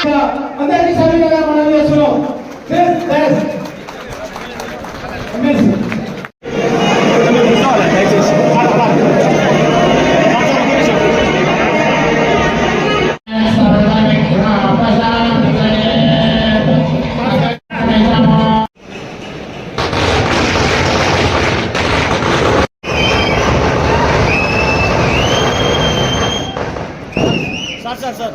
자, అందరికీ సవినయంగా మనం చేస్తున్నాం సార్ సార్ సార్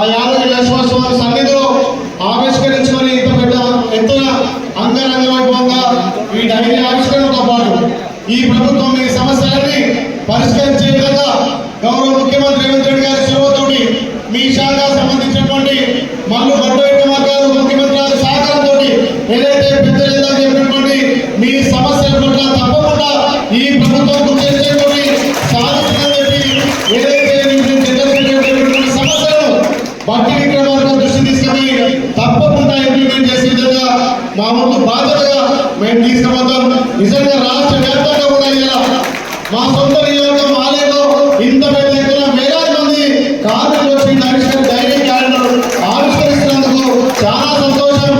ఆ యాదగిరి లక్ష్మణస్వామి సన్నిధిలో ఆవిష్కరించుకొని ఇంత పెద్ద ఎత్తున అంగరంగ వైభవంగా ఈ డైరీ ఆవిష్కరణతో పాటు ఈ ప్రభుత్వం ఈ సమస్యలన్నీ పరిష్కరించే విధంగా గౌరవ ముఖ్యమంత్రి రేవంత్ రెడ్డి గారి చొరవతోటి మీ శాఖ సంబంధించినటువంటి మల్లు భట్టయ్య వర్గాలు ముఖ్యమంత్రి గారి సహకారంతో ఏదైతే పెద్దలు చెప్పినటువంటి మీ సమస్యల పట్ల తప్పకుండా భక్తి విక్రమార్గం దృష్టి తీసుకుని తప్పకుండా ఇంప్లిమెంట్ చేసే విధంగా మా ముందు బాధ్యతగా మేము తీసుకుపోతాం నిజంగా రాష్ట్ర వ్యాప్తంగా కూడా ఇలా మా సొంత నియోజకవర్గం ఆలయంలో ఇంత పెద్ద ఎత్తున వేలాది మంది కార్మికులు వచ్చి ఆవిష్కరి డైరీ క్యాలెండర్ ఆవిష్కరిస్తున్నందుకు చాలా సంతోషం.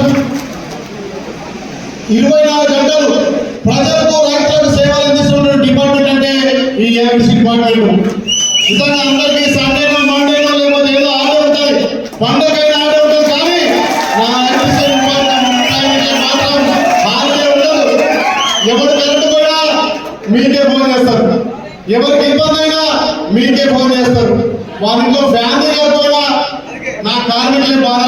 ఇరవై నాలుగు గంటలు ప్రజలకు రైతులకు సేవలు అందిస్తున్న డిపార్ట్మెంట్ అంటే ఈ ఏఎంసీ డిపార్ట్మెంట్. నిజంగా కరెంట్ కూడా మీకే ఫోన్ చేస్తారు. ఎవరికి ఇబ్బంది అయినా మీకే ఫోన్ చేస్తారు. వాళ్ళ ఇంట్లో ఫ్యామిలీ కూడా నా కార్మికులే బాధ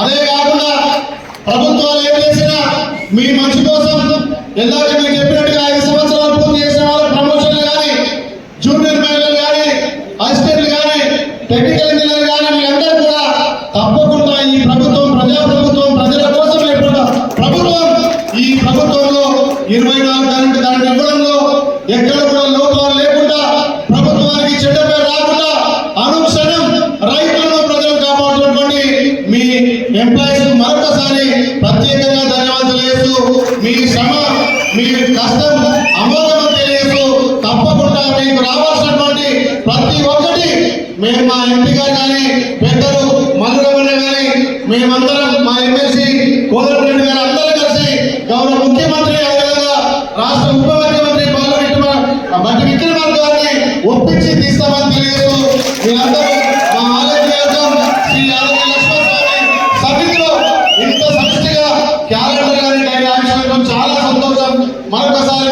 అదే కాకుండా ప్రభుత్వాలు ఏం చేసినా మీ మంచి కోసం ఇందాక మీకు చెప్పినట్టుగా ఐదు సంవత్సరాలు పూర్తి చేసిన వాళ్ళ ప్రమోషన్లు కానీ జూనియర్ మహిళలు కానీ అసిస్టెంట్లు కానీ టెక్నికల్ ఇంజనీర్ కానీ మీ అందరూ కూడా తప్పకుండా ఈ ప్రభుత్వం ప్రజా ప్రభుత్వం ప్రజల కోసం ప్రభుత్వం ఈ ప్రభుత్వంలో ఇరవై నాలుగు ఎంప్లాయీస్ మరొకసారి ప్రత్యేకంగా ధన్యవాదాలు తెలియజేస్తూ మీ శ్రమ మీ కష్టం అమోఘం తెలియజేస్తూ తప్పకుండా మీకు రావాల్సినటువంటి ప్రతి ఒక్కటి మేము మా ఎంపీ గారు కానీ పెద్దలు మల్లురమణ కానీ మేమందరం మా ఎమ్మెల్సీ కోదండ మరొకసారి